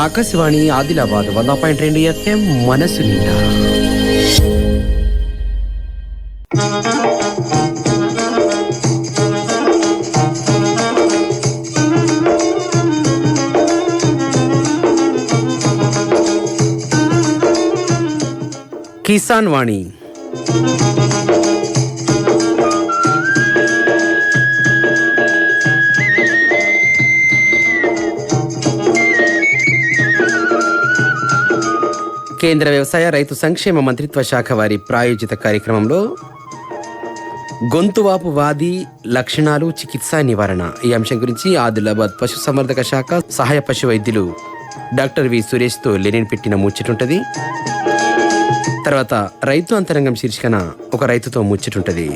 ఆకాశవాణి ఆదిలాబాద్ వంద పాయింట్ రెండు ఎఫ్ఎం మనసు నిండా కిసాన్ వాణి కేంద్ర వ్యవసాయ రైతు సంక్షేమ మంత్రిత్వ శాఖ వారి ప్రాయోజిత కార్యక్రమంలో గొంతువాపు వాది లక్షణాలు చికిత్స నివారణ. ఈ అంశం గురించి ఆదిలాబాద్ పశు సంవర్ధక శాఖ సహాయ పశు వైద్యులు డాక్టర్ వి సురేష్తో లెనిన్ పెట్టిన ముచ్చటుంటది. తర్వాత రైతు అంతరంగం శీర్షికన ఒక రైతుతో ముచ్చటుంటది.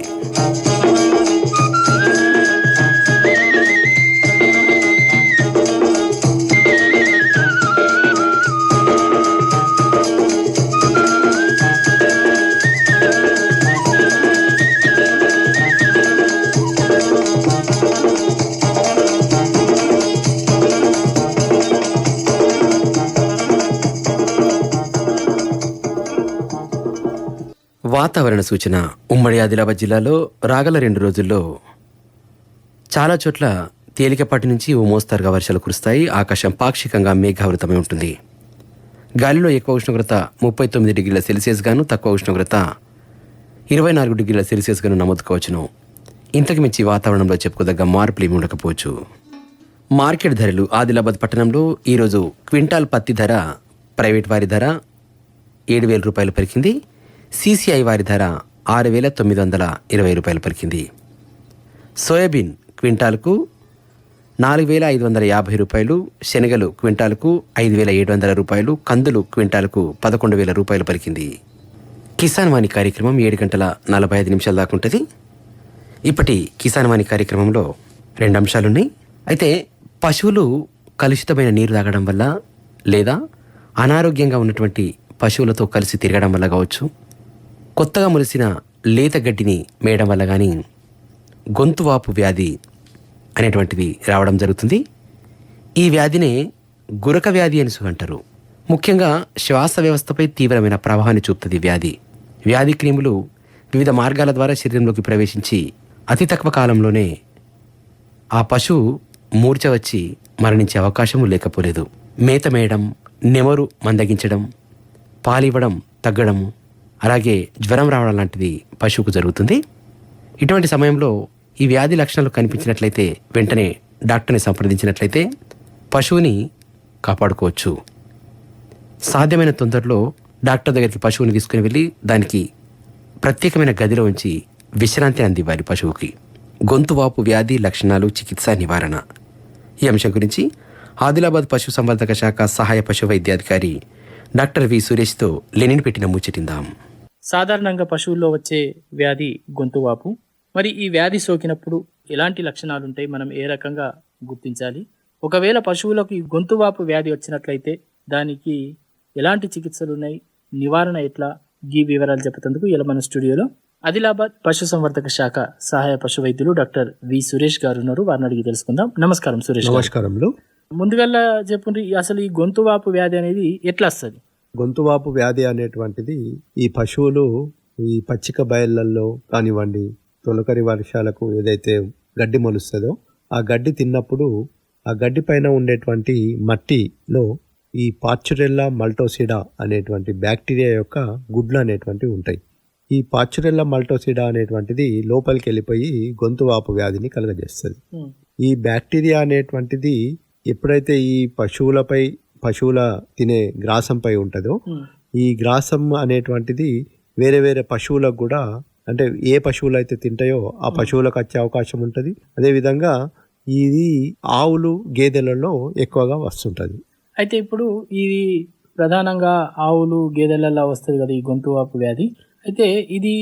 వాతావరణ సూచన ఉమ్మడి ఆదిలాబాద్ జిల్లాలో రాగల రెండు రోజుల్లో చాలా చోట్ల తేలికపాటి నుంచి ఓ మోస్తరుగా వర్షాలు కురుస్తాయి. ఆకాశం పాక్షికంగా మేఘావృతమై ఉంటుంది. గాలిలో ఎక్కువ ఉష్ణోగ్రత ముప్పై తొమ్మిది డిగ్రీల సెల్సియస్ గాను తక్కువ ఉష్ణోగ్రత ఇరవై నాలుగు డిగ్రీల సెల్సియస్ గాను నమోదుకోవచ్చును. ఇంతకు మించి వాతావరణంలో చెప్పుకోదగ్గ మార్పులు ఏమి ఉండకపోవచ్చు. మార్కెట్ ధరలు ఆదిలాబాద్ పట్టణంలో ఈరోజు క్వింటాల్ పత్తి ధర ప్రైవేట్ వారి ధర ఏడు వేల రూపాయలు పెరిగింది. సీసీఐ వారి ధర ఆరు వేల తొమ్మిది వందల ఇరవై రూపాయలు పలికింది. సోయాబీన్ క్వింటాల్కు నాలుగు వేల ఐదు వందల యాభై రూపాయలు శనగలు క్వింటాల్కు ఐదు వేల ఏడు వందల రూపాయలు కందులు క్వింటాల్కు పదకొండు వేల రూపాయలు పలికింది. కిసాన్ వాణి కార్యక్రమం ఏడు గంటల నలభై ఐదు నిమిషాల దాకా ఉంటుంది. ఇప్పటి కిసాన్ వాణి కార్యక్రమంలో రెండు అంశాలున్నాయి. అయితే పశువులు కలుషితమైన నీరు తాగడం వల్ల లేదా అనారోగ్యంగా ఉన్నటువంటి పశువులతో కలిసి తిరగడం వల్ల కావచ్చు కొత్తగా మురిసిన లేత గడ్డిని మేయడం వల్ల కానీ గొంతువాపు వ్యాధి అనేటువంటిది రావడం జరుగుతుంది. ఈ వ్యాధినే గురక వ్యాధి అని అంటారు. ముఖ్యంగా శ్వాస వ్యవస్థపై తీవ్రమైన ప్రభావాన్ని చూపుతుంది వ్యాధి. వ్యాధి క్రిములు వివిధ మార్గాల ద్వారా శరీరంలోకి ప్రవేశించి అతి తక్కువ కాలంలోనే ఆ పశువు మూర్ఛ వచ్చి మరణించే అవకాశము లేకపోలేదు. మేత మేయడం నెమరు మందగించడం పాలివ్వడం తగ్గడం అలాగే జ్వరం రావడం లాంటిది పశువుకు జరుగుతుంది. ఇటువంటి సమయంలో ఈ వ్యాధి లక్షణాలు కనిపించినట్లయితే వెంటనే డాక్టర్ని సంప్రదించినట్లయితే పశువుని కాపాడుకోవచ్చు. సాధ్యమైన తొందరలో డాక్టర్ దగ్గరికి పశువుని తీసుకుని వెళ్ళి దానికి ప్రత్యేకమైన గదిలో ఉంచి విశ్రాంతి అందివ్వాలి పశువుకి. గొంతువాపు వ్యాధి లక్షణాలు చికిత్స నివారణ. ఈ అంశం గురించి ఆదిలాబాద్ పశు సంవర్ధక శాఖ సహాయ పశు వైద్యాధికారి డాక్టర్ వి సురేష్తో లెనిన్ పెట్టిన ముచ్చటిందాం. సాధారణంగా పశువుల్లో వచ్చే వ్యాధి గొంతువాపు మరి ఈ వ్యాధి సోకినప్పుడు ఎలాంటి లక్షణాలు ఉంటాయి మనం ఏ రకంగా గుర్తించాలి? ఒకవేళ పశువులకు ఈ గొంతువాపు వ్యాధి వచ్చినట్లయితే దానికి ఎలాంటి చికిత్సలు ఉన్నాయి నివారణ ఎట్లా? ఈ వివరాలు చెప్పుతందుకు ఇలా మన స్టూడియోలో ఆదిలాబాద్ పశు సంవర్ధక శాఖ సహాయ పశు వైద్యులు డాక్టర్ వి సురేష్ గారు ఉన్నారు. వారిని అడిగి తెలుసుకుందాం. నమస్కారం సురేష్ గారు. నమస్కారంలో ముందుగల్లా చెప్పండి అసలు ఈ గొంతువాపు వ్యాధి అనేది ఎట్లా వస్తుంది? గొంతువాపు వ్యాధి అనేటువంటిది ఈ పశువులు ఈ పచ్చిక బయళ్ళల్లో కానివ్వండి తొలకరి వర్షాలకు ఏదైతే గడ్డి మొలుస్తుందో ఆ గడ్డి తిన్నప్పుడు ఆ గడ్డి పైన ఉండేటువంటి మట్టిలో ఈ పార్చురెల్లా మల్టోసిడా అనేటువంటి బ్యాక్టీరియా యొక్క గుడ్లు అనేటువంటివి ఉంటాయి. ఈ పార్చురెల్లా మల్టోసిడా అనేటువంటిది లోపలికి వెళ్ళిపోయి గొంతువాపు వ్యాధిని కలుగజేస్తుంది. ఈ బ్యాక్టీరియా అనేటువంటిది ఎప్పుడైతే ఈ పశువులపై పశువుల తినే గ్రాసంపై ఉంటుందో ఈ గ్రాసం అనేటువంటిది వేరే వేరే పశువులకు కూడా అంటే ఏ పశువులు అయితే తింటాయో ఆ పశువులకు వచ్చే అవకాశం ఉంటుంది. అదేవిధంగా ఇది ఆవులు గేదెలలో ఎక్కువగా వస్తుంటుంది. అయితే ఇప్పుడు ఇది ప్రధానంగా ఆవులు గేదెలల్లో వస్తుంది కదా ఈ గొంతు వాపు వ్యాధి. అయితే ఇది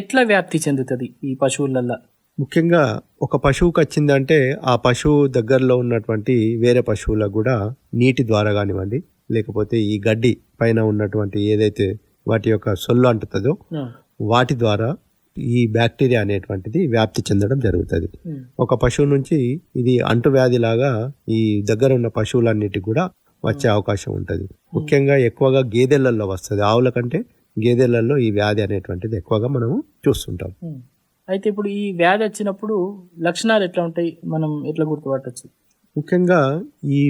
ఎట్లా వ్యాప్తి చెందుతుంది ఈ పశువులల్లో? ముఖ్యంగా ఒక పశువుకి వచ్చిందంటే ఆ పశువు దగ్గరలో ఉన్నటువంటి వేరే పశువులకు కూడా నీటి ద్వారా కానివ్వండి లేకపోతే ఈ గడ్డి పైన ఉన్నటువంటి ఏదైతే వాటి యొక్క సొల్లు అంటుతుందో వాటి ద్వారా ఈ బ్యాక్టీరియా అనేటువంటిది వ్యాప్తి చెందడం జరుగుతుంది. ఒక పశువు నుంచి ఇది అంటువ్యాధి లాగా ఈ దగ్గర ఉన్న పశువులన్నిటికి కూడా వచ్చే అవకాశం ఉంటుంది. ముఖ్యంగా ఎక్కువగా గేదెలలో వస్తుంది. ఆవుల కంటే గేదెలలో ఈ వ్యాధి అనేటువంటిది ఎక్కువగా మనము చూస్తుంటాం. అయితే ఇప్పుడు ఈ వ్యాధి వచ్చినప్పుడు లక్షణాలు ఎట్లా ఉంటాయి? మనం ఎట్లా గుర్తుపట్టచ్చు? ముఖ్యంగా ఈ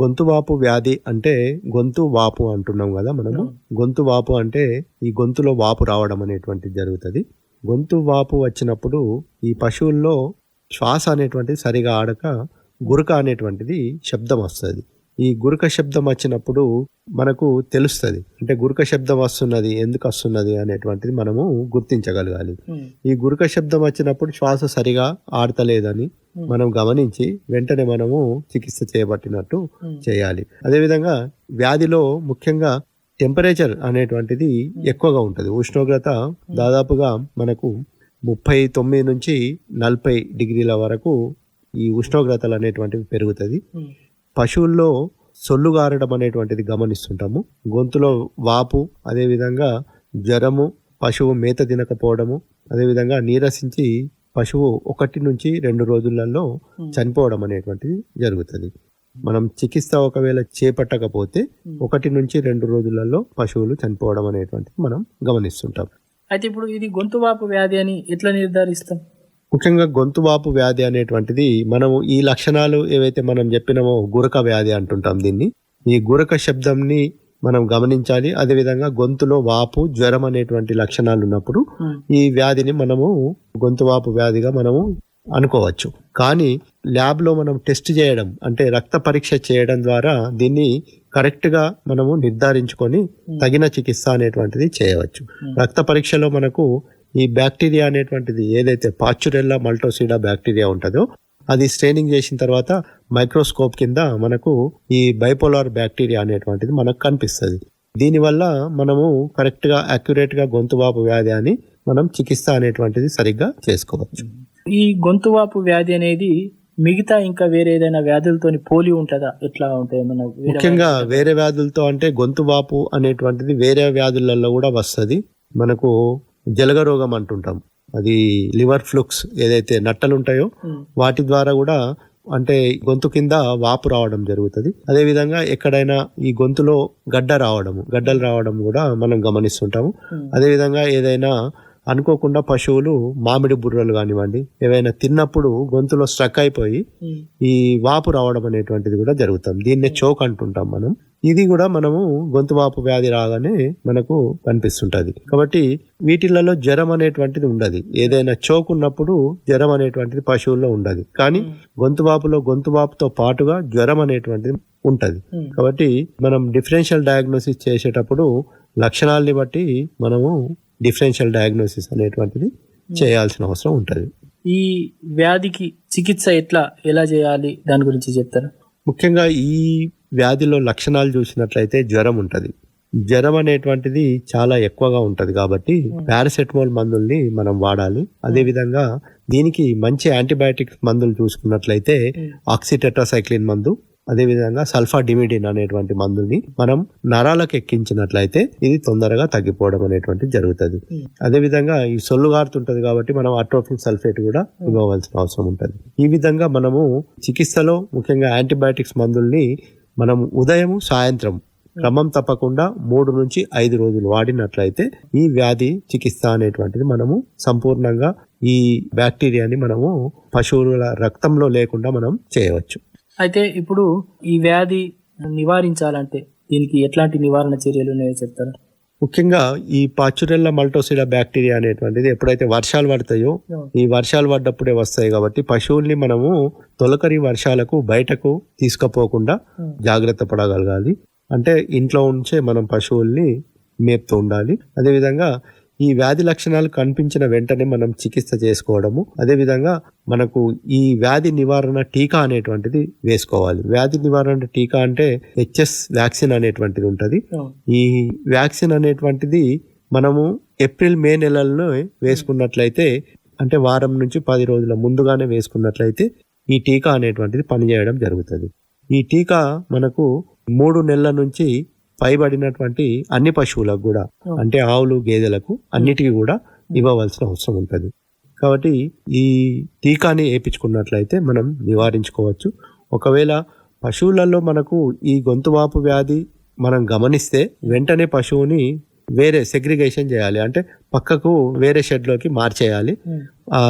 గొంతు వాపు వ్యాధి అంటే గొంతు వాపు అంటున్నాం కదా మనము. గొంతు వాపు అంటే ఈ గొంతులో వాపు రావడం అనేటువంటిది జరుగుతుంది. గొంతు వాపు వచ్చినప్పుడు ఈ పశువుల్లో శ్వాస అనేటువంటిది సరిగా ఆడక గురక అనేటువంటిది శబ్దం వస్తుంది. ఈ గురక శబ్దం వచ్చినప్పుడు మనకు తెలుస్తుంది. అంటే గురక శబ్దం వస్తున్నది ఎందుకు వస్తున్నది అనేటువంటిది మనము గుర్తించగలగాలి. ఈ గురక శబ్దం వచ్చినప్పుడు శ్వాస సరిగా ఆడతలేదని మనం గమనించి వెంటనే మనము చికిత్స చేయబట్టినట్టు. చేయాలి. అదేవిధంగా వ్యాధిలో ముఖ్యంగా టెంపరేచర్ అనేటువంటిది ఎక్కువగా ఉంటుంది. ఉష్ణోగ్రత దాదాపుగా మనకు ముప్పై తొమ్మిది నుంచి నలభై డిగ్రీల వరకు ఈ ఉష్ణోగ్రతలు అనేటువంటివి పెరుగుతుంది. పశువుల్లో సొల్లు గారడం అనేటువంటిది గమనిస్తుంటాము. గొంతులో వాపు అదేవిధంగా జ్వరము పశువు మేత తినకపోవడము అదేవిధంగా నీరసించి పశువు ఒకటి నుంచి రెండు రోజులలో చనిపోవడం అనేటువంటిది జరుగుతుంది. మనం చికిత్స ఒకవేళ చేపట్టకపోతే ఒకటి నుంచి రెండు రోజులలో పశువులు చనిపోవడం అనేటువంటిది మనం గమనిస్తుంటాం. అయితే ఇప్పుడు ఇది గొంతు వాపు వ్యాధి అని ఎట్లా నిర్ధారిస్తాం? ముఖ్యంగా గొంతు వాపు వ్యాధి అనేటువంటిది మనము ఈ లక్షణాలు ఏవైతే మనం చెప్పినామో గురక వ్యాధి అంటుంటాం దీన్ని. ఈ గురక శబ్దంని మనం గమనించాలి. అదేవిధంగా గొంతులో వాపు జ్వరం అనేటువంటి లక్షణాలు ఉన్నప్పుడు. ఈ వ్యాధిని మనము గొంతు వాపు వ్యాధిగా మనము అనుకోవచ్చు. కానీ ల్యాబ్లో మనం టెస్ట్ చేయడం అంటే రక్త పరీక్ష చేయడం ద్వారా దీన్ని కరెక్ట్గా మనము నిర్ధారించుకొని తగిన చికిత్స అనేటువంటిది చేయవచ్చు. రక్త పరీక్షలో మనకు ఈ బ్యాక్టీరియా అనేటువంటిది ఏదైతే పాచురెల్లా మల్టోసిడా బ్యాక్టీరియా ఉంటుందో అది స్ట్రైనింగ్ చేసిన తర్వాత మైక్రోస్కోప్ కింద మనకు ఈ బైపోలార్ బ్యాక్టీరియా అనేటువంటిది మనకు కనిపిస్తుంది. దీనివల్ల మనము కరెక్ట్గా అక్యురేట్గా గొంతువాపు వ్యాధి అని మనం చికిత్స అనేటువంటిది సరిగ్గా చేసుకోవచ్చు. ఈ గొంతు వాపు వ్యాధి అనేది మిగతా ఇంకా వేరే ఏదైనా వ్యాధులతోని పోలి ఉంటుందా? ఎట్లా ఉంటాయి ముఖ్యంగా వేరే వ్యాధులతో అంటే గొంతు వాపు అనేటువంటిది వేరే వ్యాధులలో కూడా వస్తుంది. మనకు జలగ రోగం అంటుంటాం అది లివర్ ఫ్లూక్స్ ఏదైతే నట్టలు ఉంటాయో ఉమ్. వాటి ద్వారా కూడా అంటే గొంతు కింద వాపు రావడం జరుగుతుంది అదే విధంగా ఎక్కడైనా ఈ గొంతులో గడ్డ రావడము గడ్డలు రావడం కూడా మనం గమనిస్తుంటాము ఉమ్. అదే విధంగా ఏదైనా అనుకోకుండా పశువులు మామిడి బుర్రలు కానివ్వండి ఏవైనా తిన్నప్పుడు గొంతులో స్ట్రక్ అయిపోయి. ఈ వాపు రావడం అనేటువంటిది కూడా జరుగుతాం. దీన్నే చోక్ అంటుంటాం మనం. ఇది కూడా మనము గొంతు వాపు వ్యాధి రాగానే మనకు కనిపిస్తుంటది. కాబట్టి వీటిలలో జ్వరం అనేటువంటిది ఉండదు. ఏదైనా చోక్ ఉన్నప్పుడు జ్వరం అనేటువంటిది పశువుల్లో ఉండదు. కానీ గొంతు వాపులో గొంతు వాపుతో పాటుగా జ్వరం అనేటువంటిది ఉంటది. కాబట్టి మనం డిఫరెన్షియల్ డయాగ్నోసిస్ చేసేటప్పుడు లక్షణాలని బట్టి మనము డిఫరెన్షియల్ డయాగ్నోసిస్ అనేటువంటిది చేయాల్సిన అవసరం ఉంటుంది. ఈ వ్యాధికి చికిత్స ఎట్లా ఎలా చేయాలి దాని గురించి చెప్తారా? ముఖ్యంగా ఈ వ్యాధిలో లక్షణాలు చూసినట్లయితే జ్వరం ఉంటుంది. జ్వరం అనేటువంటిది చాలా ఎక్కువగా ఉంటది కాబట్టి పారాసెటమాల్ మందుల్ని మనం వాడాలి. అదే విధంగా దీనికి మంచి యాంటీబయాటిక్స్ మందులు చూసుకున్నట్లయితే ఆక్సిటెట్రాసైక్లిన్ మందు అదే విధంగా సల్ఫా డిమిడిన్ అనేటువంటి మందుల్ని మనం నరాలకు ఎక్కించినట్లయితే ఇది తొందరగా తగ్గిపోవడం అనేటువంటిది జరుగుతుంది. అదే విధంగా ఈ సొల్లు గారుతుంటది కాబట్టి మనం అట్రోఫిన్ సల్ఫేట్ కూడా ఇవ్వవలసిన అవసరం ఉంటుంది. ఈ విధంగా మనము చికిత్సలో ముఖ్యంగా యాంటీబయాటిక్స్ మందుల్ని మనం ఉదయం సాయంత్రం క్రమం తప్పకుండా మూడు నుంచి ఐదు రోజులు వాడినట్లయితే ఈ వ్యాధి చికిత్స అనేటువంటిది మనము సంపూర్ణంగా ఈ బ్యాక్టీరియాని మనము పశువుల రక్తంలో లేకుండా మనం చేయవచ్చు. అయితే ఇప్పుడు ఈ వ్యాధి నివారించాలంటే దీనికి ఎట్లాంటి నివారణ చర్యలు ఉన్నాయో చెప్తారా? ముఖ్యంగా ఈ పాచురెల్లా మల్టోసిడా బ్యాక్టీరియా అనేటువంటిది ఎప్పుడైతే వర్షాలు పడతాయో ఈ వర్షాలు పడ్డప్పుడే వస్తాయి కాబట్టి పశువుల్ని మనము తొలకరి వర్షాలకు బయటకు తీసుకుపోకుండా జాగ్రత్త పడగలగాలి. అంటే ఇంట్లో ఉంచే మనం పశువుల్ని మేపుతూ ఉండాలి. అదేవిధంగా ఈ వ్యాధి లక్షణాలు కనిపించిన వెంటనే మనం చికిత్స చేసుకోవడము. అదేవిధంగా మనకు ఈ వ్యాధి నివారణ టీకా అనేటువంటిది వేసుకోవాలి. వ్యాధి నివారణ టీకా అంటే హెచ్ఎస్ వ్యాక్సిన్ అనేటువంటిది ఉంటుంది. ఈ వ్యాక్సిన్ అనేటువంటిది మనము ఏప్రిల్ మే నెలల్లో వేసుకున్నట్లయితే అంటే వారం నుంచి పది రోజుల ముందుగానే వేసుకున్నట్లయితే ఈ టీకా అనేటువంటిది పనిచేయడం జరుగుతుంది. ఈ టీకా మనకు మూడు నెలల నుంచి పైబడినటువంటి అన్ని పశువులకు కూడా అంటే ఆవులు గేదెలకు అన్నిటికీ కూడా ఇవ్వవలసిన అవసరం ఉంటుంది. కాబట్టి ఈ టీకాని వేయించుకున్నట్లయితే మనం నివారించుకోవచ్చు. ఒకవేళ పశువులలో మనకు ఈ గొంతువాపు వ్యాధి మనం గమనిస్తే వెంటనే పశువుని వేరే సెగ్రిగేషన్ చేయాలి. అంటే పక్కకు వేరే షెడ్లోకి మార్చేయాలి.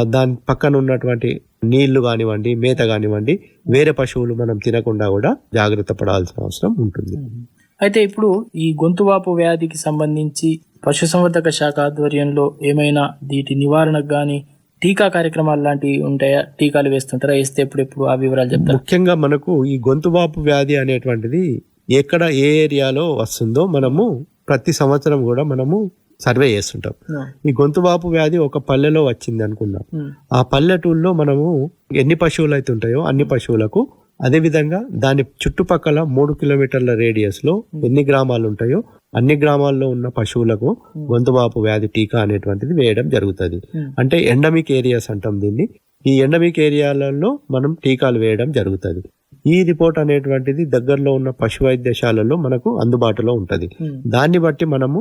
దాని పక్కన ఉన్నటువంటి నీళ్ళు కానివ్వండి మేత కానివ్వండి వేరే పశువులు మనం తినకుండా కూడా జాగ్రత్త పడాల్సిన అవసరం ఉంటుంది. అయితే ఇప్పుడు ఈ గొంతువాపు వ్యాధికి సంబంధించి పశుసంవర్ధక శాఖ ఆధ్వర్యంలో ఏమైనా వీటి నివారణకు గాని టీకా కార్యక్రమాలు లాంటివి ఉంటాయా? టీకాలు వేస్తుంటారా? వేస్తే ఎప్పుడెప్పుడు ఆ వివరాలు చెప్తారా? ముఖ్యంగా మనకు ఈ గొంతువాపు వ్యాధి అనేటువంటిది ఎక్కడ ఏ ఏరియాలో వస్తుందో మనము ప్రతి సంవత్సరం కూడా మనము సర్వే చేస్తుంటాం. ఈ గొంతువాపు వ్యాధి ఒక పల్లెలో వచ్చింది అనుకుందాం. ఆ పల్లెటూరులో మనము ఎన్ని పశువులు అయితే ఉంటాయో అన్ని పశువులకు అదే విధంగా దాని చుట్టుపక్కల మూడు కిలోమీటర్ల రేడియస్లో ఎన్ని గ్రామాలు ఉంటాయో అన్ని గ్రామాల్లో ఉన్న పశువులకు గొంతువాపు వ్యాధి టీకా అనేటువంటిది వేయడం జరుగుతుంది. అంటే ఎండమిక్ ఏరియాస్ అంటాం దీన్ని. ఈ ఎండమిక్ ఏరియాలలో మనం టీకాలు వేయడం జరుగుతుంది. ఈ రిపోర్ట్ అనేటువంటిది దగ్గరలో ఉన్న పశు వైద్యశాలలో మనకు అందుబాటులో ఉంటది. దాన్ని బట్టి మనము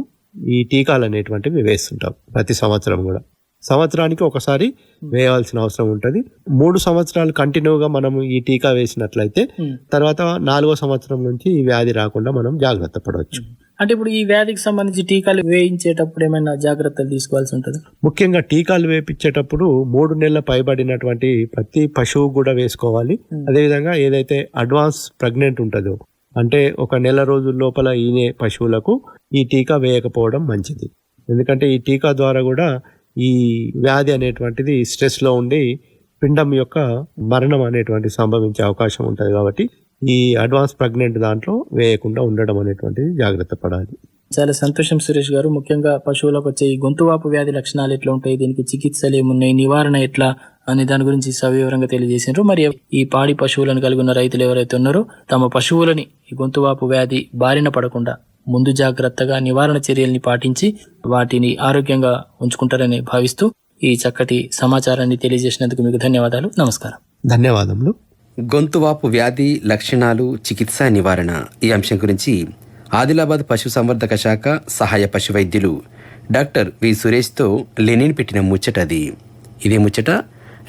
ఈ టీకాలు అనేటువంటివి వేస్తుంటాం ప్రతి సంవత్సరం కూడా. సంవత్సరానికి ఒకసారి వేయాల్సిన అవసరం ఉంటుంది. మూడు సంవత్సరాలు కంటిన్యూగా మనము ఈ టీకా వేసినట్లయితే ఉమ్. తర్వాత నాలుగో సంవత్సరం నుంచి ఈ వ్యాధి రాకుండా మనం జాగ్రత్త పడవచ్చు. అంటే ఇప్పుడు ఈ వ్యాధికి సంబంధించి టీకాలు వేయించేటప్పుడు ఏమైనా జాగ్రత్తలు తీసుకోవాల్సి ఉంటుంది? ముఖ్యంగా టీకాలు వేపించేటప్పుడు మూడు నెలల పైబడినటువంటి ప్రతి పశువు కూడా వేసుకోవాలి. అదేవిధంగా ఏదైతే అడ్వాన్స్ ప్రెగ్నెంట్ ఉంటుందో అంటే ఒక నెల రోజుల లోపల ఈనే పశువులకు ఈ టీకా వేయకపోవడం మంచిది. ఎందుకంటే ఈ టీకా ద్వారా కూడా ఈ వ్యాధి అనేటువంటిది స్ట్రెస్లో ఉండి పిండం యొక్క మరణం అనేటువంటి సంభవించే అవకాశం ఉంటుంది కాబట్టి ఈ అడ్వాన్స్ ప్రెగ్నెంట్ దాంట్లో వేయకుండా ఉండడం అనేటువంటిది జాగ్రత్త పడాలి. చాలా సంతోషం సురేష్ గారు. ముఖ్యంగా పశువులకు వచ్చే ఈ గొంతువాపు వ్యాధి లక్షణాలు ఎట్లా ఉంటాయి? దీనికి చికిత్సలు ఏమున్నాయి? నివారణ ఎట్లా? అనే దాని గురించి సవివరంగా తెలియజేసినారు. మరి ఈ పాడి పశువులను కలిగి ఉన్న రైతులు ఎవరైతే ఉన్నారో తమ పశువులని ఈ గొంతువాపు వ్యాధి బారిన పడకుండా ముందు జాగ్రత్తగా నివారణ చర్యల్ని పాటించి వాటిని ఆరోగ్యంగా ఉంచుకుంటారని భావిస్తూ ఈ చక్కటి సమాచారాన్ని తెలియజేసినందుకు మీకు ధన్యవాదాలు. నమస్కారం. ధన్యవాదములు. గొంతువాపు వ్యాధి లక్షణాలు చికిత్స నివారణ ఈ అంశం గురించి ఆదిలాబాద్ పశు సంవర్ధక శాఖ సహాయ పశు వైద్యులు డాక్టర్ వి. సురేష్తో లెనిన్ పెట్టిన ముచ్చట అది. ఇదే ముచ్చట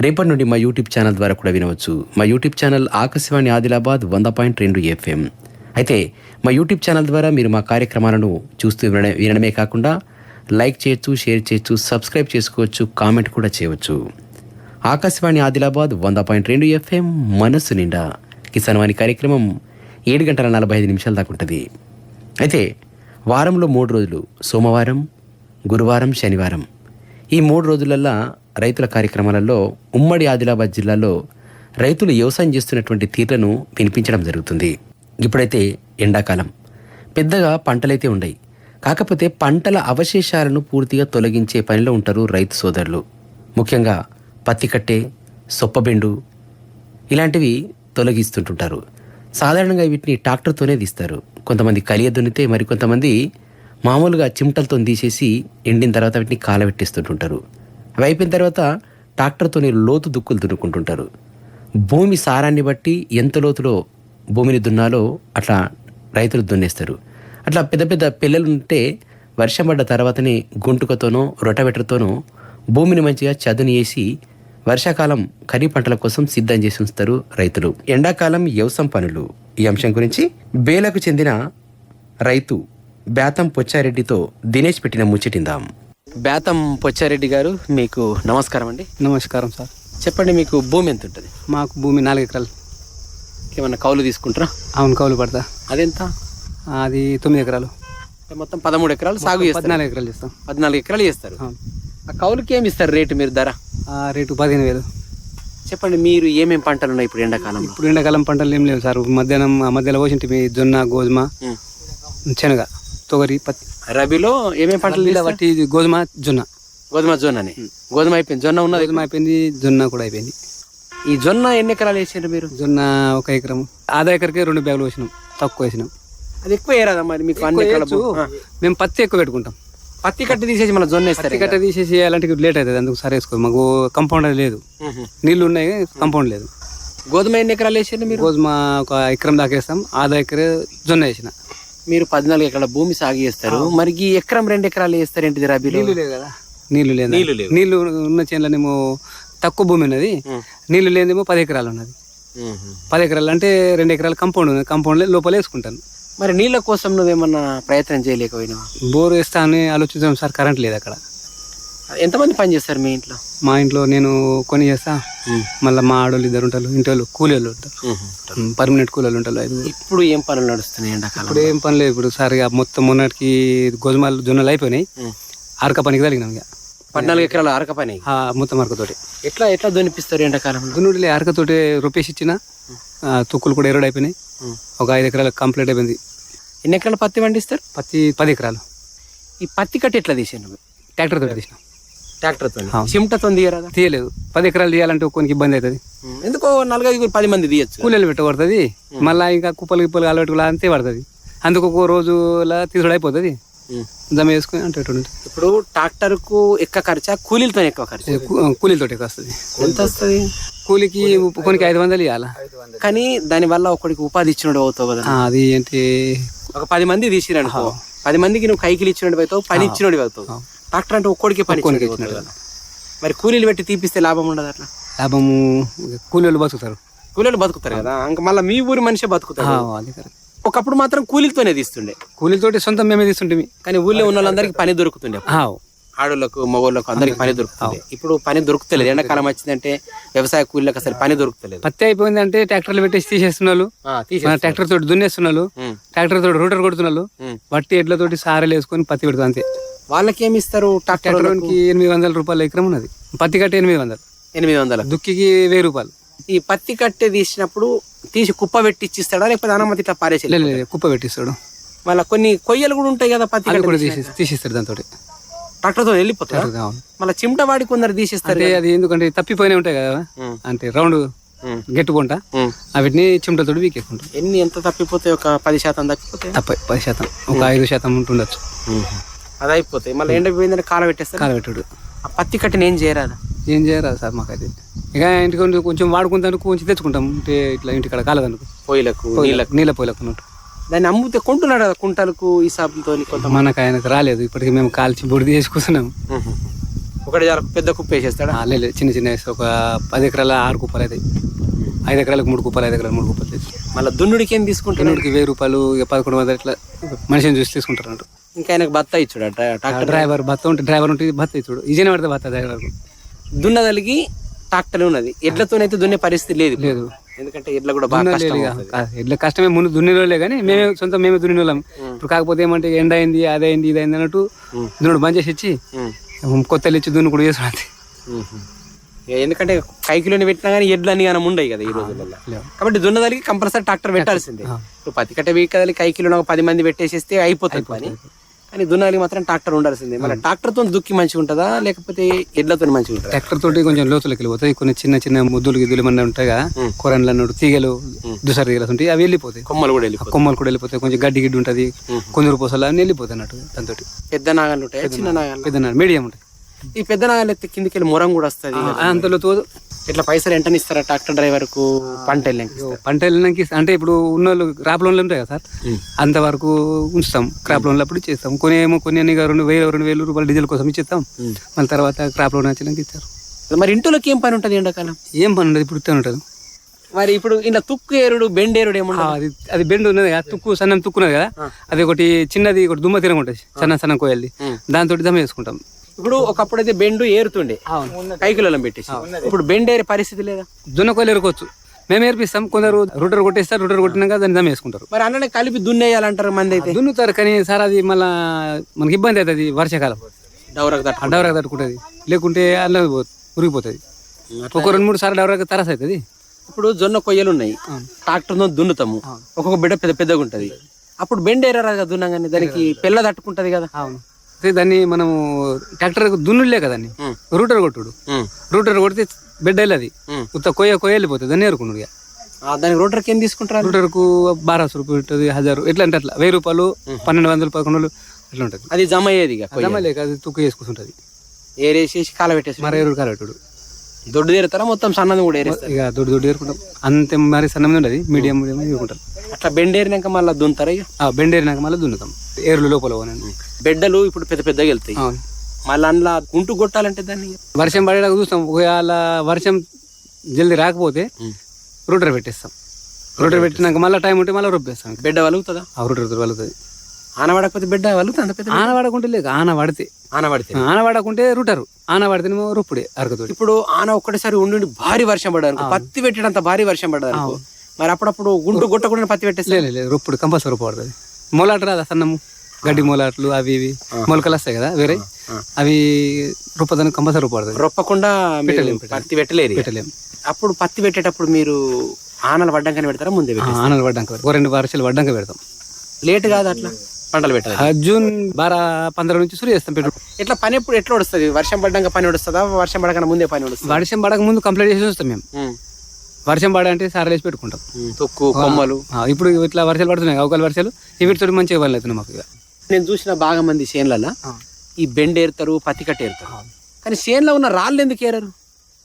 రేపటి నుండి మా యూట్యూబ్ ఛానల్ ద్వారా కూడా వినవచ్చు. మా యూట్యూబ్ ఛానల్ ఆకాశవాణి ఆదిలాబాద్ వంద పాయింట్ రెండు ఎఫ్ఎం. అయితే మా యూట్యూబ్ ఛానల్ ద్వారా మీరు మా కార్యక్రమాలను చూస్తూ వినడం వినడమే కాకుండా లైక్ చేయొచ్చు షేర్ చేయొచ్చు సబ్స్క్రైబ్ చేసుకోవచ్చు కామెంట్ కూడా చేయవచ్చు. ఆకాశవాణి ఆదిలాబాద్ వంద పాయింట్ రెండు ఎఫ్ఎం మనస్సు నిండా కిసాన్ వాణి కార్యక్రమం ఏడు గంటల నలభై ఐదు నిమిషాల దాకా ఉంటుంది. అయితే వారంలో మూడు రోజులు సోమవారం గురువారం శనివారం. ఈ మూడు రోజులల్లా రైతుల కార్యక్రమాలలో ఉమ్మడి ఆదిలాబాద్ జిల్లాలో రైతులు వ్యవసాయం చేస్తున్నటువంటి తీర్లను వినిపించడం జరుగుతుంది. ఇప్పుడైతే ఎండాకాలం. పెద్దగా పంటలైతే ఉండయి. కాకపోతే పంటల అవశేషాలను పూర్తిగా తొలగించే పనిలో ఉంటారు రైతు సోదరులు. ముఖ్యంగా పత్తి కట్టె సొప్పబెండు ఇలాంటివి తొలగిస్తుంటుంటారు. సాధారణంగా వీటిని ట్రాక్టర్తోనే తీస్తారు. కొంతమంది కలియ దున్నితే మరికొంతమంది మామూలుగా చిమటలతో తీసేసి ఎండిన తర్వాత వీటిని కాలబెట్టేస్తుంటుంటారు. అవి అయిపోయిన తర్వాత ట్రాక్టర్తోనే లోతు దుక్కులు దున్నుకుంటుంటారు. భూమి సారాన్ని బట్టి ఎంత లోతులో భూమిని దున్నాలో అట్లా రైతులు దున్నేస్తారు. అట్లా పెద్ద పెద్ద పిల్లలు ఉంటే వర్షం పడ్డ తర్వాతనే గుంటుకతోనో రొటవెటర్తోనో భూమిని మంచిగా చదును వేసి వర్షాకాలం ఖరీఫ్ పంటల కోసం సిద్ధం చేసి ఉంచుతారు రైతులు. ఎండాకాలం వ్యవసాయం పనులు. ఈ అంశం గురించి బేలకు చెందిన రైతు బేతం పొచ్చారెడ్డితో దినేష్ పెట్టిన ముచ్చటిందాం. బేతం పొచ్చారెడ్డి గారు మీకు నమస్కారం అండి. నమస్కారం సార్. చెప్పండి మీకు భూమి ఎంత ఉంటుంది మాకు భూమి నాలుగు ఎకరాలు. ఏమన్నా కౌలు తీసుకుంటారా? అవును కౌలు పడతా. అదెంత? అది తొమ్మిది ఎకరాలు. మొత్తం పదమూడు ఎకరాలు సాగు చేస్తారు. పద్నాలుగు ఎకరాలు చేస్తాం. పద్నాలుగు ఎకరాలు చేస్తారు. ఆ కౌలుకి ఏమి ఇస్తారు రేటు మీరు ధర? ఆ రేటు పదిహేను వేలు. చెప్పండి మీరు ఏమేం పంటలు ఉన్నాయి ఇప్పుడు ఎండాకాలంలో? ఇప్పుడు ఎండాకాలం పంటలు ఏం లేవు సార్. మధ్యాహ్నం మధ్యలో పోసింటి జొన్న గోధుమ. శనగ తొగరి పత్తి. రబీలో ఏమేం పంటలు? బట్టి గోధుమ జొన్న. గోధుమ జొన్న అని గోధుమ అయిపోయింది. జొన్న ఉన్నది గోధుమ అయిపోయింది జొన్న కూడా అయిపోయింది. ఈ జొన్న ఎన్ని ఎకరాలు వేసారు మీరు? జొన్న ఒక ఎకరం. ఆదా ఎకరకే రెండు బ్యాగులు వేసినాం. తక్కువ వేసినాం. అది ఎక్కువ వేయరాదా మరి మీకు అన్ని ఎకరాల. మేము పత్తి ఎక్కువ పెట్టుకుంటాం. పత్తి కట్టి తీసేసి మన జొన్న వేస్తారు పత్తి కట్ట తీసేసి అలాంటివి లేట్ అవుతుంది. అందుకు సరే వేసుకో. మాకు కంపౌండ్ అది లేదు. నీళ్ళు ఉన్నాయి కంపౌండ్ లేదు. గోధుమ ఎన్ని ఎకరాలు వేసారు మీరు? గోధుమ ఒక ఎకరం దాకా వేస్తాం. ఆదా ఎకరే జొన్న వేసిన. మీరు పద్నాలుగు ఎకరాల భూమి సాగు చేస్తారు. మరి ఈ ఎకరం రెండు ఎకరాలు వేస్తారు ఏంటిది రబీలో? నీళ్ళు లేవు కదా. నీళ్ళు లేదు నీళ్ళు లేవు. నీళ్ళు ఉన్న చేనులోనేమో తక్కువ భూమి ఉన్నది. నీళ్ళు లేదేమో పది ఎకరాలు ఉన్నది. పది ఎకరాలు అంటే రెండు ఎకరాలు కంపౌండ్ ఉంది కంపౌండ్ లోపల వేసుకుంటాను. మరి నీళ్ళ కోసం నువ్వేమన్నా ప్రయత్నం చేయలేకపోయినావా? బోర్ వేస్తా అని ఆలోచించాం సార్. కరెంట్ లేదు అక్కడ. ఎంతమంది పని చేస్తారు మీ ఇంట్లో? మా ఇంట్లో నేను కొని చేస్తా. మళ్ళీ మా ఆడోళ్ళు ఇద్దరు ఉంటారు. ఇంటి వాళ్ళు కూలి వాళ్ళు ఉంటారు. పర్మనెంట్ కూలి వాళ్ళు ఉంటారు ఇప్పుడు ఏం పనులు నడుస్తున్నాయి ఎండాకాలం ఇప్పుడు ఏం పని లేదు ఇప్పుడు సార్ మొత్తం మొన్నటికి గోధుమలు జొన్నలు అయిపోయినాయి. అరక పనికి తగినాం ఇక. పద్నాలుగు ఎకరాల అరక పని మొత్తం అరకతోటి ఎట్లా ఎట్లా దున్నిపిస్తారు ఎండాకాలంలో? దున్నుడిలే అరకతోటి రూపేసి ఇచ్చిన తుక్కులు కూడా ఎరుడు అయిపోయినాయి. ఒక ఐదు ఎకరాలు కంప్లీట్ అయిపోయింది. ఎన్ని ఎకరాల పత్తి పండిస్తారు? పత్తి పది ఎకరాలు. ఈ పత్తి కట్టి ఎట్లా తీసాను ట్రాక్టర్ తోటి తీసినాం. ట్రాక్టర్తో ఆ. చిమటతో తీయరాదా? తీయలేదు. పది ఎకరాలు తీయాలంటే కొన్ని ఇబ్బంది అవుతుంది. ఎందుకో నలుగైదు పది మంది తీయచ్చు. కూలీలు పెట్టబడుతుంది మళ్ళీ ఇంకా కుప్పలు గిప్పలు అలవెట్టుకులా అంతే పడుతుంది. అందుకు ఒక రోజులా తీసుడు అయిపోతుంది. జమ వేసుకుని అంటే. ఇప్పుడు ట్రాక్టర్కు ఎక్కువ ఖర్చా? కూలీలతో ఎక్కువ ఖర్చు? ఇది కూ- కూలీలతోటి వస్తుంది. ఎంత వస్తుంది? కూలికి కొనికి ఐదు వందలు ఇవ్వాలా కానీ దాని వల్ల ఒకడికి ఉపాధి ఇచ్చినట్టు అవుతావు కదా. అది ఏంటి? ఒక పది మంది తీసిరనుకో పది మందికి నువ్వు కైకిలు ఇచ్చినట్టు అవుతావు పని ఇచ్చినట్టు అవుతావు. ట్రాక్టర్ అంటే ఒక్కడికే పని ఇచ్చినట్టు. మరి కూలీలు పెట్టి తీపిస్తే లాభం ఉండదు అట్లా? లాభము కూలీలు బతుకుతారు. కూలీలు బతుకుతారు కదా. ఇంకా మళ్ళీ మీ ఊరి మనిషి బతుకుతారు అది కరెక్ట్ ఒకప్పుడు మాత్రం కూలీలతోనే తీస్తుండే. కూలీలతోటి సొంతం మేమే తీస్తుంటే కానీ ఊళ్ళో ఉన్న వాళ్ళందరికీ పని దొరుకుతుండే ఆడోళ్ళకు మగోళ్ళకు అందరికి పని దొరుకుతుంది ఇప్పుడు పని దొరుకుతలేదు. ఎండాకాలం వచ్చిందంటే వ్యవసాయ కూలీలకు అసలు పని దొరుకుతలేదు. పత్తి అయిపోయింది అంటే ట్రాక్టర్లు పెట్టేసి తీసేస్తున్నారు. ట్రాక్టర్ తోటి దున్నేస్తున్నారు. ట్రాక్టర్ తోటి రూటర్ కొడుతున్నారు. బట్టి ఎడ్లతోటి సారెలు వేసుకొని పత్తి పెడతాం అంతే. వాళ్ళకి ఏమి ఇస్తారు ట్రాక్టర్ ఎనిమిది వందల రూపాయల ఎకరం ఉన్నది. పత్తి కట్టే ఎనిమిది వందలు. ఎనిమిది వందల. దుక్కికి వెయ్యి రూపాయలు. ఈ పత్తి కట్టె తీసినప్పుడు తీసి కుప్ప పెట్టి ఇచ్చిస్తాడా లేకపోతే అనుమతి ఇట్లా పారేసి లేదు, లేదు, కుప్ప పెట్టిస్తాడు. మళ్ళీ కొన్ని కొయ్యలు కూడా ఉంటాయి కదా పత్తి కట్టె కూడా. తీసి తీసిస్తాడు దాంతో ట్రాక్టర్తో వెళ్ళిపోతారు? మళ్ళీ చిమట వాడి కొందరు తీసేస్తారు అది ఎందుకంటే తప్పిపోయినాయి ఉంటాయి కదా. అంటే రౌండ్ ఉమ్. గట్టి పొంట. ఉమ్. వీటిని చిమటతోటి వీకేసుకుంటాం ఎన్ని ఎంత తప్పిపోతాయి? ఒక పది శాతం తప్పిపోతాయి? తప్ప పది శాతం. ఒక ఐదు శాతం ఉంటుండొచ్చు. అది అయిపోతాయి మళ్ళీ ఎండపోయిందని కాల పెట్టేస్తారు? కాలబెట్టుడు ఆ పత్తి కట్టెని ఏం చేయరాదా? ఏం చేయరాదు సార్ మాకైతే? ఇక ఇంటికి కొంచెం వాడుకుంటాను కొంచెం తెచ్చుకుంటాం. అంటే ఇట్లా ఇంటికాడ కాలదనుకో. పొయ్యిలకు నీళ్ళ పోయిలకు ఉన్నట్టు దాన్ని అమ్ముతే కొంటున్నాడు కదా కుంటలకు ఈ సాపులతో కొంత మనకు ఆయనకు రాలేదు. ఇప్పటికి మేము కాల్చి బుడిది వేసి కూర్చున్నాం ఒకటి జర పెద్ద కుప్ప వేసేస్తాడా? లేదు చిన్న చిన్న వేసి ఒక పది ఎకరాల ఆరు కుప్పలు అవుతాయి. ఐదు ఎకరాలకు మూడు కుప్పలు ఐదు ఎకరాలు మూడు కుప్పలు తెచ్చి. మళ్ళీ దున్నుడికి ఏం తీసుకుంటున్నాడు దున్నుడికి వెయ్యి రూపాయలు పదకొండు వందలు ఇట్లా మనిషిని చూసి తీసుకుంటారు ఇంకా ఆయనకు బత్త ఇచ్చాడు డ్రైవర్ భర్త ఉంటే డ్రైవర్ ఉంటే భర్త చూడు ఈజీనే పడితే భర్త డ్రైవర్ దున్నదలిగి ట్రాక్టర్ ఉన్నది. ఎడ్లతోనైతే దున్నే పరిస్థితి లేదు. లేదు. ఎందుకంటే ఎడ్ల కూడా బాగా కష్టం. అవుతుంది. ఎట్లా కష్టమే ముందు దున్నేలే కానీ మేమే సొంతం మేమే దున్నే వాళ్ళం. ఇప్పుడు కాకపోతే ఏమంటే ఎండ అయింది అదే అయింది ఇది అయింది అన్నట్టు దున్నుడు బంద్ చేసి ఇచ్చి ఉమ్. కొత్తలు ఇచ్చి దున్ను కూడా చేస్తున్నాడు ఎందుకంటే కైకిలోని పెట్టినా కానీ ఎడ్లు అన్ని కానీ ఉండయి కదా ఈ రోజులలో. లేవు. కాబట్టి దున్నదలికి కంపల్సరీ ట్రాక్టర్ పెట్టాల్సిందే. ఇప్పుడు పత్తి కట్ట వీకదలి కైకిలో ఒక పది మంది పెట్టేసేస్తే అయిపోతుంది పని. కానీ దున్నదలికి మాత్రం ట్రాక్టర్ ఉండాల్సిందే. మళ్ళీ ట్రాక్టర్తో దుక్కి మంచిగా ఉంటుందా? లేకపోతే ఎడ్లతో మంచిగా ఉంటుందా? ట్రాక్టర్ తోటి కొంచెం లోతులకి వెళ్ళిపోతాయి. కొన్ని చిన్న చిన్న ముద్దులు గిద్దులు ఏమన్నా ఉంటాయి కదా కూరన్లు తీగలు దుసరి తీగలు ఉంటాయి. అవి వెళ్ళిపోతాయి. కొమ్మలు కూడా వెళ్ళిపోతాయి. కొమ్మలు కూడా వెళ్ళిపోతాయి. కొంచెం గడ్డి గిడ్డి ఉంటుంది కొందరు పూసలు అన్నీ వెళ్ళిపోతాయి అన్నట్టు దాంతో పెద్ద నాగలు ఉంటాయి? చిన్న నాగలు పెద్ద మీడియం ఉంటాయి. ఈ పెద్ద నాగలు ఎత్తే కిందికి వెళ్ళి మొరం కూడా వస్తుంది. అంతలో తోదు. ఇట్లా పైసలు ఎంటనే ఇస్తారా ట్రాక్టర్ డ్రైవర్కు పంట వెళ్ళాక పంట వెళ్ళడానికి అంటే ఇప్పుడు ఉన్న వాళ్ళు క్రాప్ లోన్లు ఉంటాయి కదా సార్? అంతవరకు ఉంచుతాం. క్రాప్ లోన్లు అప్పుడు ఇచ్చేస్తాం. కొన్ని ఏమో కొన్ని అన్ని రెండు వేలు రెండు వేలు రూపాయలు డీజిల్ కోసం ఇచ్చేస్తాం. మళ్ళీ తర్వాత క్రాప్ లోన్ వచ్చినాక ఇచ్చారు మరి ఇంటిలోకి ఏం పని ఉంటుంది ఎండాకాలం? ఏం పని ఉండదు ఇప్పుడు ఉంటుంది. మరి ఇప్పుడు ఇలా తుక్కు ఏరుడు బెండేరుడు ఆ, ఏముండదు? అది అది బెండ్ ఉన్నది కదా తుక్కు సన్నం తుక్కున్నది కదా అది ఒకటి చిన్నది ఒకటి దుమ్మ తినగా ఉంటుంది. సన్న సన్న కోయల్ది. దాంతో దమ్మ వేసుకుంటాం ఇప్పుడు ఒకప్పుడు అయితే బెండు ఏరుతుండే. కైకిలలో పెట్టేసి. ఇప్పుడు బెండేరే పరిస్థితి లేదా? దున్న కోయలు ఎరుకోవచ్చు మేము ఏర్పిస్తాం కొందరు రూటర్ కొట్టేస్తారు రూటర్ కొట్టినాక దాన్ని దమ్మ వేసుకుంటారు. మరి అన్ననే కలిపి దున్నేయాలంటారు మంది అయితే దున్నుతారు కానీ సార్ అది మళ్ళా మనకి ఇబ్బంది అవుతుంది వర్షాకాలం. డౌరకు తట్టు డవరాకు తట్టుకుంటుంది. లేకుంటే అల్ల ఉరిగిపోతుంది. ఒక రెండు మూడు సార్లు డవరాకు తరస్ అవుతుంది. ఇప్పుడు జొన్న కొయ్యలు ఉన్నాయి. ట్రాక్టర్తో దున్నుతాము. ఒక్కొక్క బిడ్డ పెద్ద పెద్దగా ఉంటది. అప్పుడు బెండేరా కదా దున్నగానే? దానికి పిల్ల తట్టుకుంటది కదా? అవును. అయితే దాన్ని మనము ట్రాక్టర్ దున్నులే కదా దాన్ని. రూటర్ కొట్టుడు. రూటర్ కొడితే బెడ్ వెళ్ళది ఉత్త కొయ్య కొయ్య వెళ్ళిపోతుంది దాన్ని ఏరుకున్నాడు ఇక. దానికి రోటర్కి ఏం తీసుకుంటారు రూటర్కు బారాసు రూపాయలు ఉంటుంది హజారు ఎట్లా అంటే అట్లా. వెయ్యి రూపాయలు పన్నెండు వందలు పదకొండు వందలు అట్లా ఉంటుంది. అది జమ అయ్యేది. అదమ్మా లేక అది తుక్కు చేసుకుంటుంటుంది. ఏరేసేసి కాల పెట్టేసి మరి ఎరుడు కాలట్టుడు దొడ్డు తీరుతారా మొత్తం సన్నది కూడా ఏరేస్తారు ఇక దొడ్డు దొడ్డు ఏరుకుంటాం అంతే మరి సన్నం ఉండదు మీడియం మీడియం ఏరుకుంటాం అట్లా బెండేరినాక మళ్ళీ దున్నుతారా ఇక ఆ బెండేరినాక మళ్ళీ దున్నుతాం ఏర్లు లోపల బెడ్డలు ఇప్పుడు పెద్ద పెద్దగా వెళ్తాయి మళ్ళీ అందులో గుంటు కొట్టాలంటే దాన్ని వర్షం పడేలాగా చూస్తాం ఒకవేళ వర్షం జల్దీ రాకపోతే రూటర్ పెట్టేస్తాం రూటర్ పెట్టినాక మళ్ళీ టైం ఉంటే మళ్ళీ ఇంకా. బిడ్డ వలుగుతుందా ఆ రూటర్ వలుగుతుంది ఆన పడకపోతే బిడ్డ వలుగుతుంది అంత పెద్ద ఆన పడకుంటే లేక ఆన పడితే ఆన పడితే ఆన పడకుంటే రూటరు ఆన పడితేనేమో రుప్పుడే అరకతోటి. ఇప్పుడు ఆన ఒక్కటేసారి ఉండి ఉండి భారీ వర్షం పడడానికి పత్తి పెట్టేటంత భారీ వర్షం పడడానికి మరి అప్పుడప్పుడు గుంటు గుట్టకుండా పత్తి పెట్టేస్తే? లేదు లేదు రుప్పుడు కంపల్సరీ పడుతుంది. మొలాట రాదా సన్నము? గడ్డి మొలాట్లు అవి ఇవి. మొలకలు వస్తాయి కదా వేరే? అవి రుప్పదానికి కంపల్సరీ పడుతుంది. రొప్పకుండా. పత్తి పెట్టలేరు ఇక. పెట్టలేము. అప్పుడు పత్తి పెట్టేటప్పుడు మీరు ఆనలు పడ్డాకని పెడతారా ముందే ఆనలు పడ్డాక. ఓ రెండు వర్షాలు పడ్డాక పెడతాం. లేట్ కాదు అట్లా? పంటలు పెట్టాలి. ఆ, జూన్ బారా పంద్ర నుంచి సురు చేస్తాం పెట్టు. ఇట్లా పని ఎప్పుడు ఎట్లా వస్తుంది వర్షం పడ్డాక పని వస్తుందా వర్షం పడకన్నా ముందే పని వస్తుంది వర్షం పడక ముందు కంప్లీట్ చేసి వస్తాం మేము. వర్షం పడ అంటే సార్ వేసి పెట్టుకుంటాం. తొక్కు కొమ్మలు. ఇప్పుడు ఇట్లా వర్షాలు పడుతున్నాయి. అవకాల వర్షాలు వీటితో మంచిగా పనులు అవుతున్నాయి మాకు ఇక. నేను చూసిన బాగా మంది చేన్లలో ఈ బెండ్ ఏరుతారు పత్తి కట్ట ఏరుతారు కానీ చేన్లో ఉన్న రాళ్ళు ఎందుకు ఏరరు?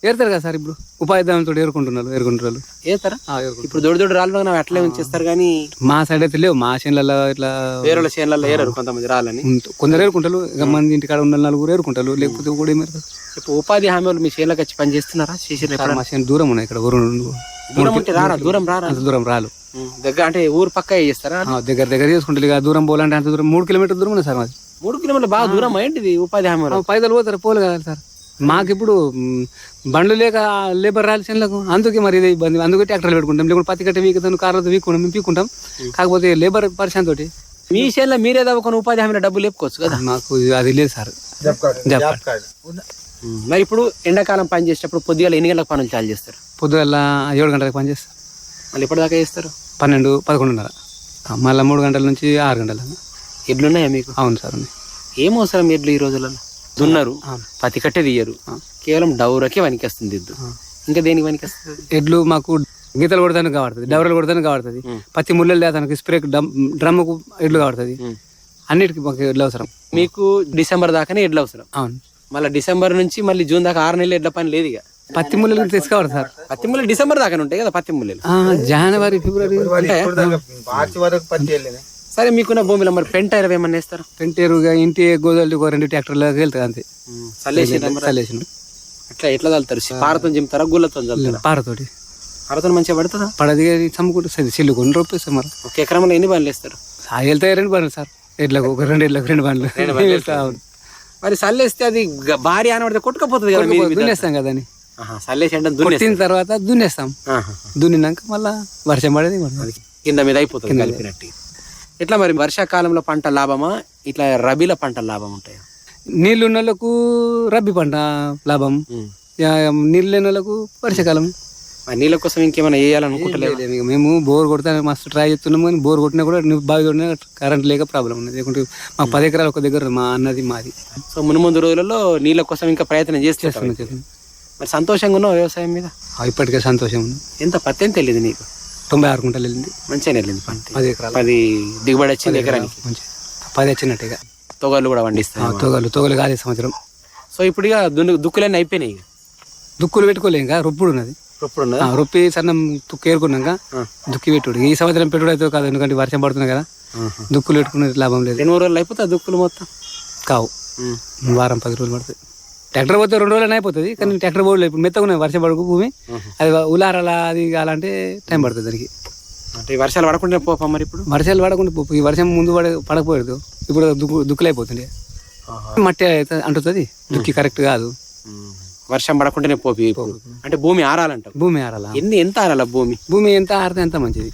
ఏరుతారు కదా సార్ ఇప్పుడు? ఉపాధ్యాయులతో ఏరుకుంటున్నారు ఏరుకుంటున్నారు. ఏరుకుంటున్నారు. ఇప్పుడు దొడ్డు దొడ్డు రాళ్ళు అవి అట్లే ఉంచేస్తారు కానీ మా సైడ్ అయితే లేవు. మా చేనులలో ఇట్లా వేరే చేన్లలో ఏరరు కొంతమంది రాళ్ళని. కొందరు ఏరుకుంటారు. ఇక మంది ఇంటికాడ ఉన్న నలుగురు ఏరుకుంటారు. లేకపోతే కూడా ఏమి ఇప్పుడు ఉపాధి హామీ వాళ్ళు మీ చేన్లోకి వచ్చి పని చేస్తున్నారా? ఎప్పుడన్నా? మా చేను దూరం ఉన్నాయి ఇక్కడ ఊరు. దూరం ఉంటే రారా? దూరం రారా? అంత దూరం రాలు. దగ్గర అంటే ఊరు పక్క చేస్తారా? దగ్గర దగ్గర చేసుకుంటారు. ఇక దూరం పోవాలంటే అంత దూరం మూడు కిలోమీటర్ దూరం ఉంది సార్ మాది. మూడు కిలోమీటర్లు బాగా దూరం ఏంటిది ఉపాధి హామీ పైదలు పోతారు పోలు కదా సార్. మాకు ఇప్పుడు మ్, బండ్లు లేక లేబర్ రాలి చేనులకు అందుకే మరి ఇది ఇబ్బంది అందుకే ట్రాక్టర్లు పెట్టుకుంటాం. లేకుంటే పత్తి కట్ట వీకుతాను కార్లతో వీక్కుంటాం మేము పీక్కుంటాం. కాకపోతే లేబర్ పరిశాన్ తోటి. మీ చేన్లో మీరే దవ్వుకొని ఉపాధి హామీలో డబ్బులు లేపుకోవచ్చు కదా? మాకు అది లేదు సార్. మరి ఇప్పుడు ఎండాకాలం పని చేసేటప్పుడు పొద్దుగాల ఎన్ని గంటలకు పనులు చాలు చేస్తారు? పొద్దుగల ఏడు గంటలకు పని చేస్తాం. మళ్ళీ ఎప్పటిదాకా చేస్తారు? పన్నెండు పదకొండున్నర. మళ్ళా మూడు గంటల నుంచి ఆరు గంటల ఎడ్లున్నాయా మీకు? అవును సార్. ఏం అవసరం ఎడ్లు ఈ రోజులలో? దున్నారు. పత్తి కట్టే తీయరు. కేవలం డౌరకే వనికేస్తుంది ఎద్దు ఇంకా దేనికి వనికేస్తుంది ఎడ్లు మాకు గీతలు కొడతానికి కావడుతుంది డవరలు కొడతానికి కావడుతుంది. పత్తి ముళ్ళలు లేదానికి స్ప్రే డ్రమ్ముకు ఎడ్లు కావడుతుంది. అన్నిటికీ మాకు ఎడ్లు అవసరం. మీకు డిసెంబర్ దాకానే ఎడ్లు అవసరం. అవును. మళ్ళీ డిసెంబర్ నుంచి మళ్ళీ జూన్ దాకా ఆరు నెలలు ఎడ్ల పని లేదు ఇక. పత్తి ముళ్ళలు తెచ్చుకోవాలి సార్. పత్తి ముళ్ళు డిసెంబర్ దాకానే ఉంటాయి కదా పత్తి ముళ్ళు ఆ, జనవరి ఫిబ్రవరి. సరే మీకున్న భూమిలో మరి పెంట ఇరవై ఏమన్నా వేస్తారు? పెంటేరుగా ఇంటి గోదావరి ఒక రెండు ట్రాక్టర్లకు వెళ్తుంది అంతే. చల్లేసి చల్లేసిన అట్లా ఎట్లా చల్లుతారు? పారతో చింపుతారా గుళ్ళతో చల్లుతారా? పారతోటి. పారతో మంచిగా పడుతుందా? పడది చమ్ముకుంటే చెల్లు కొన్ని రూపాయలు మరి. ఒక ఎకరంలో ఎన్ని బండ్లు వేస్తారు? వెళ్తాయి రెండు బండ్లు సార్. ఎడ్లకు ఒక రెండు ఎడ్లకు రెండు బండ్లు. మరి చల్లేస్తే అది భారీ ఆనబడితే కొట్టుకపోతుంది కదా. దున్నేస్తాం కదా అని కొట్టిన తర్వాత దున్నేస్తాం. దున్నినాక మళ్ళా వర్షం పడేది పడదు. కింద మీద అయిపోతుంది కలిపినట్టు. ఎట్లా మరి వర్షాకాలంలో పంట లాభమా? ఇట్లా రబీల పంట లాభం ఉంటాయా? నీళ్ళు ఉన్న వాళ్ళకు రబ్బీ పంట లాభం. నీళ్ళు లేని వాళ్ళకు వర్షాకాలం. మరి నీళ్ళ కోసం ఇంకేమైనా వేయాలనుకుంటలేదు మేము బోర్ కొడతా మస్తు ట్రై చేస్తున్నాం కానీ బోర్ కొట్టినా కూడా నువ్వు బావి కొట్టినా కరెంట్ లేక ప్రాబ్లం ఉన్నది. లేకుంటే మా పది ఎకరాలు ఒక దగ్గర మా అన్నది మాది. సో మునుముందు రోజులలో నీళ్ళ కోసం ఇంకా ప్రయత్నం చేస్తున్నాం చేస్తున్నాం. మరి సంతోషంగా ఉన్నావు వ్యవసాయం మీద? ఇప్పటికే సంతోషం ఉంది ఎంత పత్తి తెలియదు నీకు? తొంభై ఆరు కుంటలు వెళ్ళింది. మంచిగా వెళ్ళింది పంట. పది ఎకరాలు. పది దిగుబడి వచ్చింది ఎకరానికి. మంచి పది వచ్చినట్టుగా తొగలు కూడా పండిస్తాయి తోగలు తోగలు కాలే సంవత్సరం. సో ఇప్పుడు ఇక దున్ను దుక్కులన్నీ అయిపోయినాయి ఇక. దుక్కులు పెట్టుకోలేం ఇంకా రొప్పుడు ఉన్నది. ఇప్పుడు ఉన్నదా? రొప్పి సన్నం తుక్కు ఏరుకున్నాక దుక్కి పెట్టుడు. ఈ సంవత్సరం పెట్టుడు అయితే కాదు ఎందుకంటే వర్షం పడుతుంది కదా. దుక్కులు పెట్టుకునే లాభం లేదు. మూడు రోజులు అయిపోతుంది దుక్కులు మొత్తం? కావు. వారం పది రోజులు పడుతుంది. ట్రాక్టర్ పోతే రెండు రోజులు అయిపోతుంది. కానీ ట్రాక్టర్ పోలేదు ఇప్పుడు మెత్తగా ఉన్నాయి వర్షం పడుకు భూమి. అది ఉలారాల అది కావాలంటే టైం పడుతుంది దానికి. అంటే వర్షాలు పడకుండా పోపా మరి ఇప్పుడు? వర్షాలు పడకుండా పో- ఈ వర్షం ముందు పడ పడకపోయేది ఇప్పుడు దుక్కు దుక్కులు అయిపోతుంది మట్టి అంటుతుంది. దుక్కి కరెక్ట్ కాదు. వర్షం పడకుండానే పోపి. అంటే భూమి ఆరాలంటావు? భూమి ఆరాల? ఎన్ని ఎంత ఆరాల భూమి? భూమి ఎంత ఆరితే ఎంత మంచిది.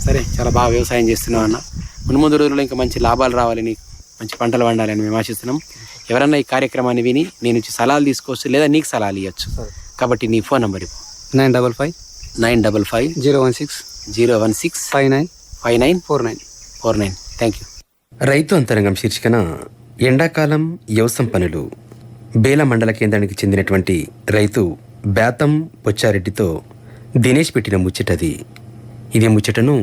సరే చాలా బాగా వ్యవసాయం చేస్తున్నావు అన్న. ముందు ముందు రోజుల్లో ఇంకా మంచి లాభాలు రావాలి నీకు. మంచి పంటలు పండాలని మేము ఆశిస్తున్నాం. ఎవరన్నా ఈ కార్యక్రమాన్ని విని నేను సలహాలు తీసుకోవచ్చు లేదా నీకు సలహాలు ఇవ్వచ్చు కాబట్టి నీ ఫోన్ నంబర్ ఇవ్వు. Nine double five nine double five zero one six zero one six five nine five nine four nine. Four nine. Thank you. రైతు అంతరంగం శీర్షికన ఎండాకాలం వ్యవసాయం పనులు. బేల మండల కేంద్రానికి చెందినటువంటి రైతు బేతం పొచ్చారెడ్డితో దినేష్ పెట్టిన ముచ్చటది. ఇదే ముచ్చటను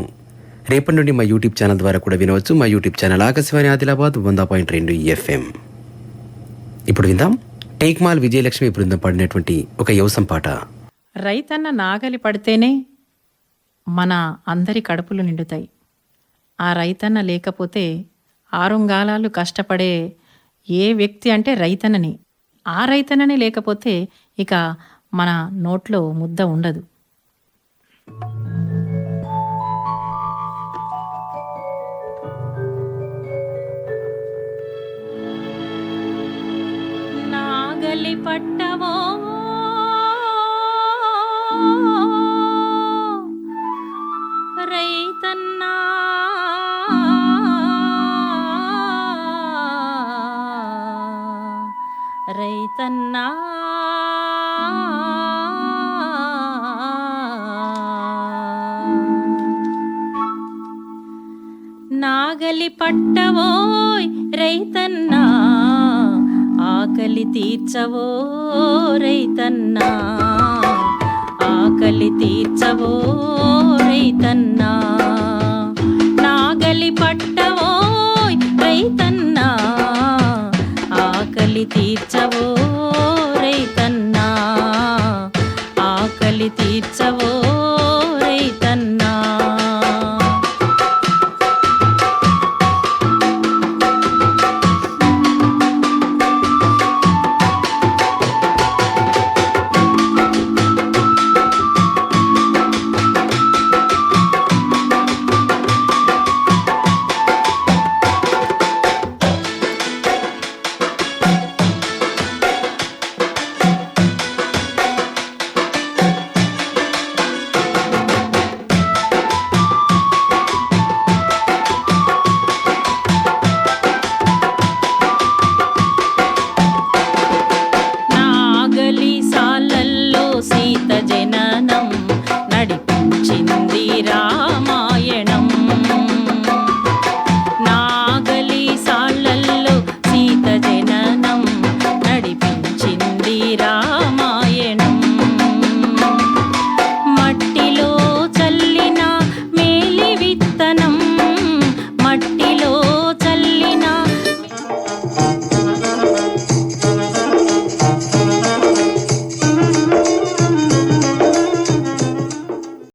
రేపటి నుండి మా యూట్యూబ్ ఛానల్ ద్వారా కూడా వినవచ్చు. మా యూట్యూబ్ ఛానల్ ఆకాశవాణి ఆదిలాబాద్ వంద పాయింట్ రెండు ఎఫ్ఎం. ఇప్పుడు విందాం. టేక్మాల్ విజయలక్ష్మి బృందం పాడినటువంటి ఒక యవసం పాట. రైతన్న నాగలి పడితేనే మన అందరి కడుపులు నిండుతాయి. ఆ రైతన్న లేకపోతే ఆరుంగాలాలు కష్టపడే ఏ వ్యక్తి అంటే రైతన్నని? ఆ రైతన్నని లేకపోతే ఇక మన నోట్లో ముద్ద ఉండదు. నాగలి పట్టవో రైతన్నా! రైతన్నా! నాగలి పట్టవోయ్ రైతన్నా! ఆకలి తీర్చవో రైతన్నా? ఆకలి తీర్చవో రైతన్నా? నాగలి పట్టవో రైతన్నా? ఆకలి తీర్చవో